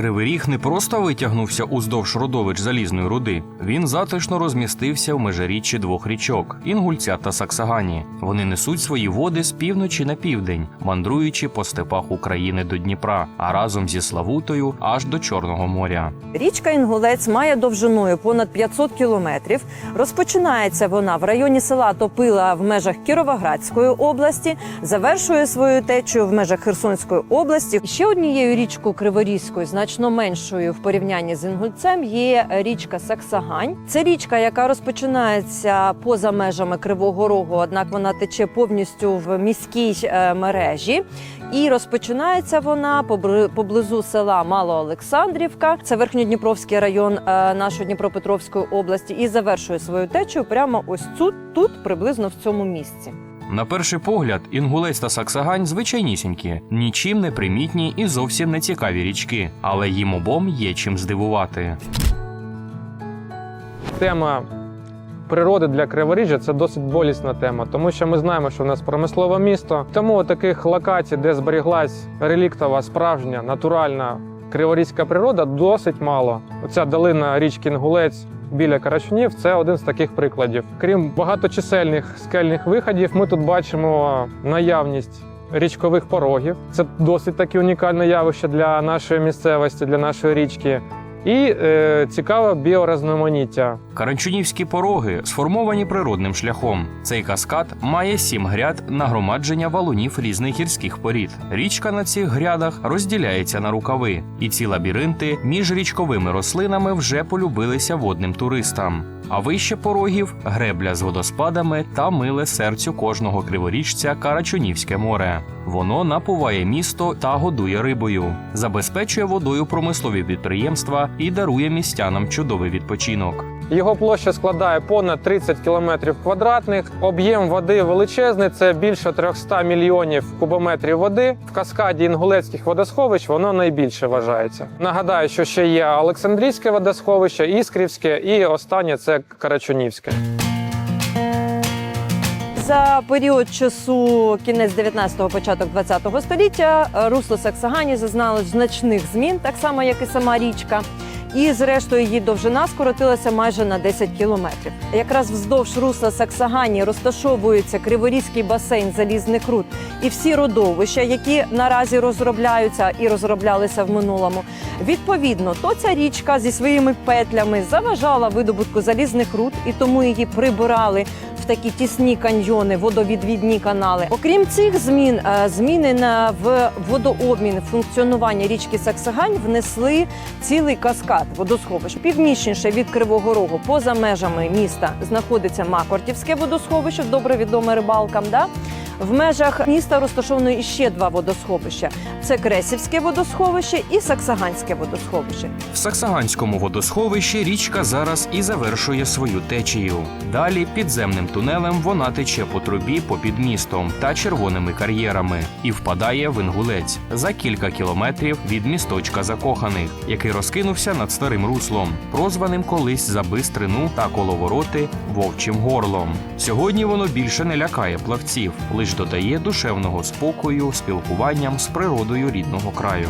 Ріг не просто витягнувся уздовж родовищ залізної руди. Він затишно розмістився в межиріччі двох річок Інгульця та Саксагані. Вони несуть свої води з півночі на південь, мандруючи по степах України до Дніпра, а разом зі Славутою аж до Чорного моря. Річка Інгулець має довжиною понад 500 кілометрів. Розпочинається вона в районі села Топила в межах Кіровоградської області, завершує свою течію в межах Херсонської області. Ще однією річкою Криворізькою, значно меншою в порівнянні з Інгульцем, є річка Саксагань. Це річка, яка розпочинається поза межами Кривого Рогу, однак вона тече повністю в міській е, мережі. І розпочинається вона поблизу села Малоолександрівка, це верхньодніпровський район е, нашої Дніпропетровської області, і завершує свою течію прямо ось тут, тут приблизно в цьому місці. На перший погляд, Інгулець та Саксагань звичайнісінькі, нічим не примітні і зовсім не цікаві річки, але їм обом є чим здивувати. Тема природи для Криворіжжя це досить болісна тема, тому що ми знаємо, що в нас промислове місто. Тому таких локацій, де зберіглась реліктова, справжня, натуральна криворізька природа, досить мало. Оця долина річки Інгулець біля Карачунів це один з таких прикладів. Крім багаточисельних скельних виходів, ми тут бачимо наявність. Річкових порогів це досить таке унікальне явище для нашої місцевості, для нашої річки. І е, цікаве біорозноманіття. Каранчунівські пороги сформовані природним шляхом. Цей каскад має сім гряд нагромадження валунів різних гірських порід. Річка на цих грядах розділяється на рукави, і ці лабіринти між річковими рослинами вже полюбилися водним туристам. А вище порогів гребля з водоспадами та миле серцю кожного криворіжця Карачунівське море. Воно напуває місто та годує рибою, забезпечує водою промислові підприємства і дарує містянам чудовий відпочинок. Його площа складає понад 30 кілометрів квадратних. Об'єм води величезний. Це більше 300 мільйонів кубометрів води. В каскаді інгулецьких водосховищ воно найбільше вважається. Нагадаю, що ще є Олександрійське водосховище, Іскрівське і останнє це Карачунівське. За період часу кінець 19-го, початок 20-го століття русло Саксагані зазнало значних змін, так само як і сама річка. І, зрештою, її довжина скоротилася майже на 10 кілометрів. Якраз вздовж русла Саксагані розташовується Криворізький басейн залізних руд і всі родовища, які наразі розробляються і розроблялися в минулому. Відповідно, то ця річка зі своїми петлями заважала видобутку залізних руд, і тому її прибирали такі тісні каньйони, водовідвідні канали. Окрім цих змін, е, зміни на в водообмін функціонування річки Саксагань внесли цілий каскад водосховищ. Північніше від Кривого Рогу, поза межами міста, знаходиться Макортівське водосховище, добре відоме рибалкам. Да? В межах міста розташовано іще два водосховища: це Кресівське водосховище і Саксаганське водосховище. В Саксаганському водосховищі річка зараз і завершує свою течію. Далі підземним тунелем вона тече по трубі попід містом та червоними кар'єрами і впадає в Інгулець за кілька кілометрів від місточка закоханих, який розкинувся над старим руслом, прозваним колись за бистрину та коловороти вовчим горлом. Сьогодні воно більше не лякає плавців, лиш додає душевного спокою спілкуванням з природою рідного краю.